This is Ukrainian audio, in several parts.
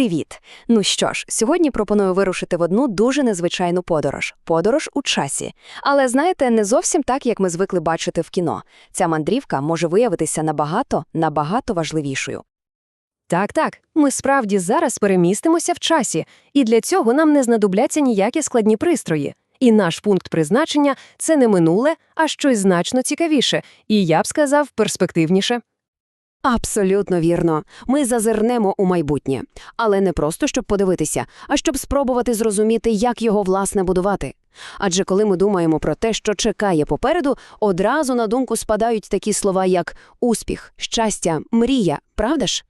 Привіт! Ну що ж, сьогодні пропоную вирушити в одну дуже незвичайну подорож подорож у часі. Але знаєте, не зовсім так, як ми звикли бачити в кіно. Ця мандрівка може виявитися набагато, набагато важливішою. Так, так, ми справді зараз перемістимося в часі, і для цього нам не знадобляться ніякі складні пристрої. І наш пункт призначення це не минуле, а щось значно цікавіше, і я б сказав, перспективніше. Абсолютно вірно. Ми зазирнемо у майбутнє. Але не просто щоб подивитися, а щоб спробувати зрозуміти, як його власне будувати. Адже коли ми думаємо про те, що чекає попереду, одразу на думку спадають такі слова, як успіх, щастя, мрія, правда ж?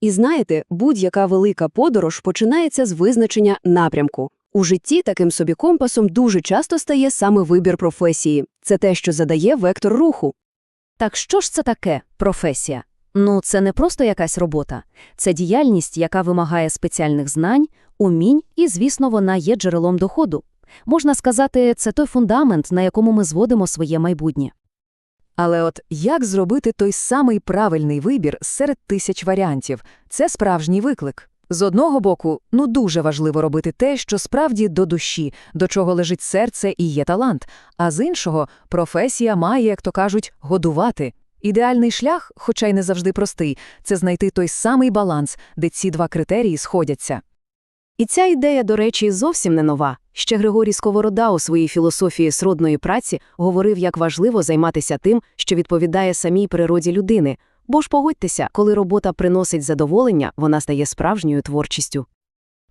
І знаєте, будь-яка велика подорож починається з визначення напрямку. У житті таким собі компасом дуже часто стає саме вибір професії. Це те, що задає вектор руху. Так що ж це таке професія? Ну, це не просто якась робота, це діяльність, яка вимагає спеціальних знань, умінь, і, звісно, вона є джерелом доходу. Можна сказати, це той фундамент, на якому ми зводимо своє майбутнє. Але от як зробити той самий правильний вибір серед тисяч варіантів це справжній виклик. З одного боку, ну дуже важливо робити те, що справді до душі, до чого лежить серце і є талант, а з іншого, професія має, як то кажуть, годувати. Ідеальний шлях, хоча й не завжди простий, це знайти той самий баланс, де ці два критерії сходяться. І ця ідея, до речі, зовсім не нова. Ще Григорій Сковорода у своїй філософії сродної праці говорив, як важливо займатися тим, що відповідає самій природі людини. Бо ж погодьтеся, коли робота приносить задоволення, вона стає справжньою творчістю.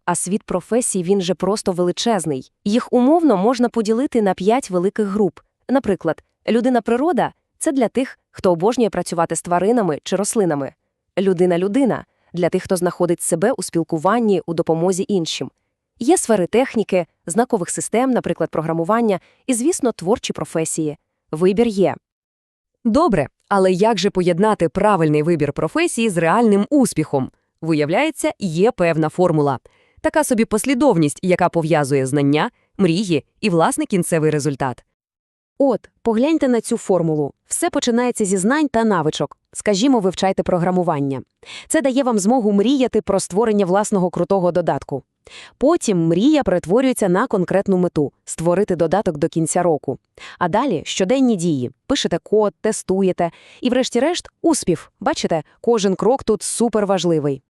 А світ професій він же просто величезний. Їх умовно можна поділити на п'ять великих груп. Наприклад, людина-природа це для тих, хто обожнює працювати з тваринами чи рослинами. Людина-людина для тих, хто знаходить себе у спілкуванні у допомозі іншим. Є сфери техніки, знакових систем, наприклад, програмування, і, звісно, творчі професії. Вибір є. Добре, але як же поєднати правильний вибір професії з реальним успіхом? Виявляється, є певна формула. Така собі послідовність, яка пов'язує знання, мрії і власне кінцевий результат. От, погляньте на цю формулу. Все починається зі знань та навичок. Скажімо, вивчайте програмування. Це дає вам змогу мріяти про створення власного крутого додатку. Потім мрія перетворюється на конкретну мету створити додаток до кінця року. А далі щоденні дії. Пишете код, тестуєте. І, врешті-решт, успіх. Бачите, кожен крок тут суперважливий.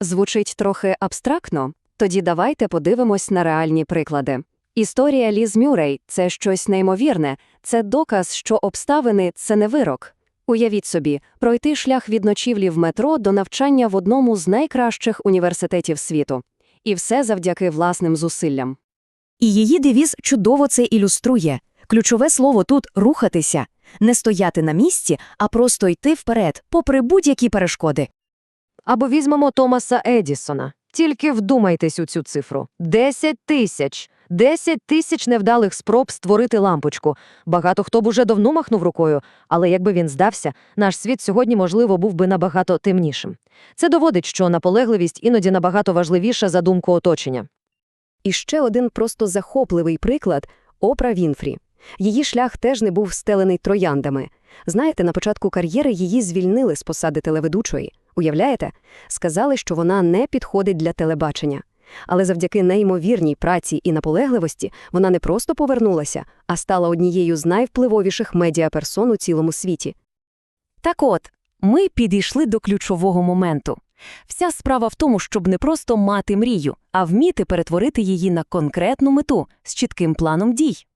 Звучить трохи абстрактно? Тоді давайте подивимось на реальні приклади. Історія Ліз Мюррей – це щось неймовірне, це доказ, що обставини це не вирок. Уявіть собі, пройти шлях від ночівлі в метро до навчання в одному з найкращих університетів світу. І все завдяки власним зусиллям. І її девіз чудово це ілюструє. Ключове слово тут рухатися, не стояти на місці, а просто йти вперед, попри будь-які перешкоди. Або візьмемо Томаса Едісона. Тільки вдумайтесь у цю цифру: 10 тисяч. 10 тисяч невдалих спроб створити лампочку. Багато хто б уже давно махнув рукою, але якби він здався, наш світ сьогодні, можливо, був би набагато темнішим. Це доводить, що наполегливість іноді набагато важливіша за думку оточення. І ще один просто захопливий приклад Опра Вінфрі. Її шлях теж не був стелений трояндами. Знаєте, на початку кар'єри її звільнили з посади телеведучої. Уявляєте? Сказали, що вона не підходить для телебачення. Але завдяки неймовірній праці і наполегливості вона не просто повернулася, а стала однією з найвпливовіших медіаперсон у цілому світі. Так от, ми підійшли до ключового моменту. Вся справа в тому, щоб не просто мати мрію, а вміти перетворити її на конкретну мету з чітким планом дій.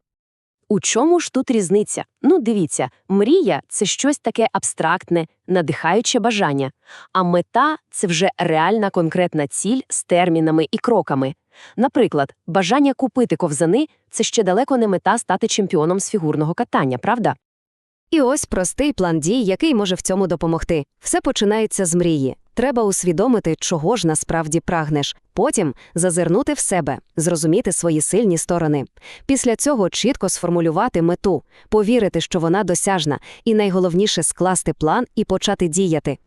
У чому ж тут різниця? Ну, дивіться, мрія це щось таке абстрактне, надихаюче бажання, а мета це вже реальна конкретна ціль з термінами і кроками. Наприклад, бажання купити ковзани це ще далеко не мета стати чемпіоном з фігурного катання, правда? І ось простий план дій, який може в цьому допомогти. Все починається з мрії. Треба усвідомити, чого ж насправді прагнеш, потім зазирнути в себе, зрозуміти свої сильні сторони. Після цього чітко сформулювати мету, повірити, що вона досяжна, і найголовніше скласти план і почати діяти.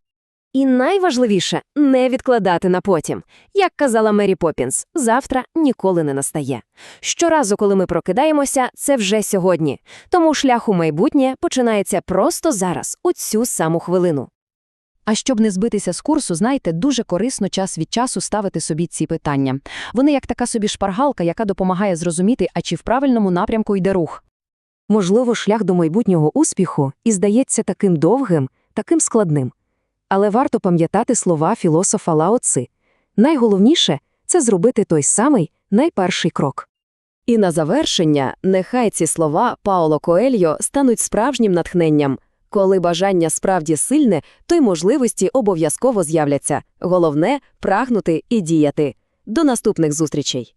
І найважливіше не відкладати на потім. Як казала Мері Поппінс, завтра ніколи не настає. Щоразу, коли ми прокидаємося, це вже сьогодні. Тому шлях у майбутнє починається просто зараз, у цю саму хвилину. А щоб не збитися з курсу, знаєте, дуже корисно час від часу ставити собі ці питання. Вони як така собі шпаргалка, яка допомагає зрозуміти, а чи в правильному напрямку йде рух. Можливо, шлях до майбутнього успіху і здається таким довгим, таким складним. Але варто пам'ятати слова філософа Лао Ци. Найголовніше – це зробити той самий найперший крок. І на завершення, нехай ці слова Паоло Коельо стануть справжнім натхненням. Коли бажання справді сильне, то й можливості обов'язково з'являться. Головне – прагнути і діяти. До наступних зустрічей!